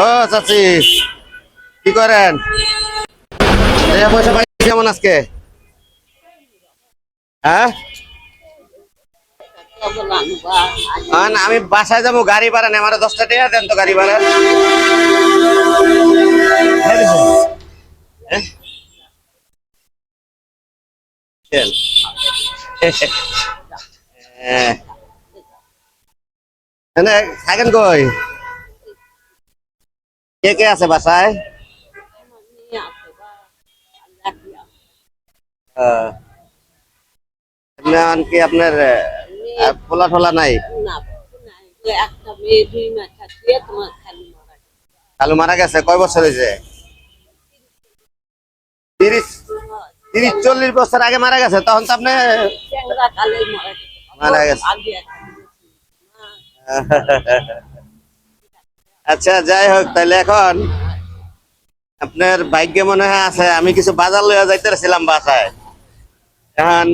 ও চাচি কি করেন? পয়সা পাইছি কেমন আজকে? হ্যাঁ? আন, আমি বাসায় যাব গাড়ি ভাড়া নেই আমার দশটা টাকা দেন তো গাড়ি ভাড়া। হ্যাঁ? হ্যাঁ। থাকেন কই? কে কে আছে বাসায়? কি আপনার পোলা টোলা নাই। কালু মারা গেছে। কয় বছর হয়েছে? তিরিশ তিরিশ চল্লিশ বছর আগে মারা গেছে? তখন তো আপনি মারা গেছে। আচ্ছা যাই হোক তাহলে এখন আপনার ভাগ্যে মনে হয় আছে আমি কিছু বাজার লইয়া যাইতেছিলাম বাসায়। এখন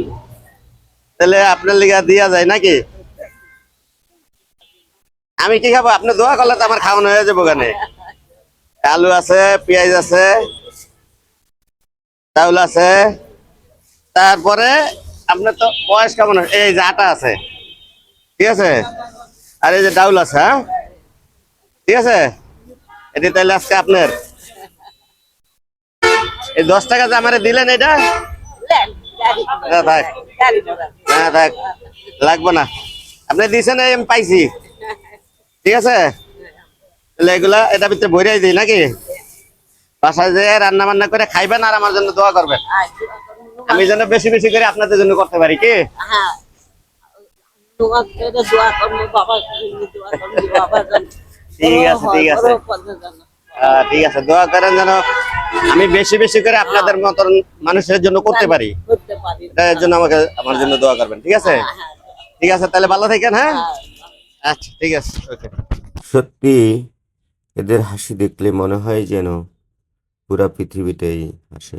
তাহলে আপনার লিগা দিয়া যায় নাকি? আমি কি খাব? আপনি দোয়া করলে তো আমার খাওয়ানো হয়ে যাব গানে আলু আছে পেঁয়াজ আছে চাউল আছে। তারপরে আপনার তো বয়স কেমন এই যে আটা আছে। ঠিক আছে? আর এই যে ডাউল আছে হ্যাঁ? ঠিক আছে? এটি তাহলে আজকে আপনার। এই দশ টাকা যে আমারে দিলেন এটা? না থাক। না থাক লাগবে না। আপনি দিয়েছেন এই আমি পাইছি। ঠিক আছে? তাহলে এগুলা এটা ভিতরে ভরিয়ে দিই নাকি? বাসায় যে রান্না বান্না করে খাইবেন আর আমার জন্য দোয়া করবেন। করুন, আমি যেন বেশি বেশি করে আপনাদের জন্য করতে পারি কি? হ্যাঁ। ঠিক আছে, ঠিক আছে। ঠিক আছে দোয়া করেন যেন আমি বেশি বেশি করে আপনাদের মতন মানুষের জন্য করতে পারি। করতে জন্য আমাকে আমার জন্য দোয়া করবেন ঠিক আছে? হ্যাঁ, হ্যাঁ, ঠিক আছে তাহলে ভালো থাকেন হ্যাঁ? হ্যাঁ। আচ্ছা ঠিক আছে ওকে। সত্যি এদের হাসি দেখলে মনে হয় যেন পুরা পৃথিবীটাই হাসে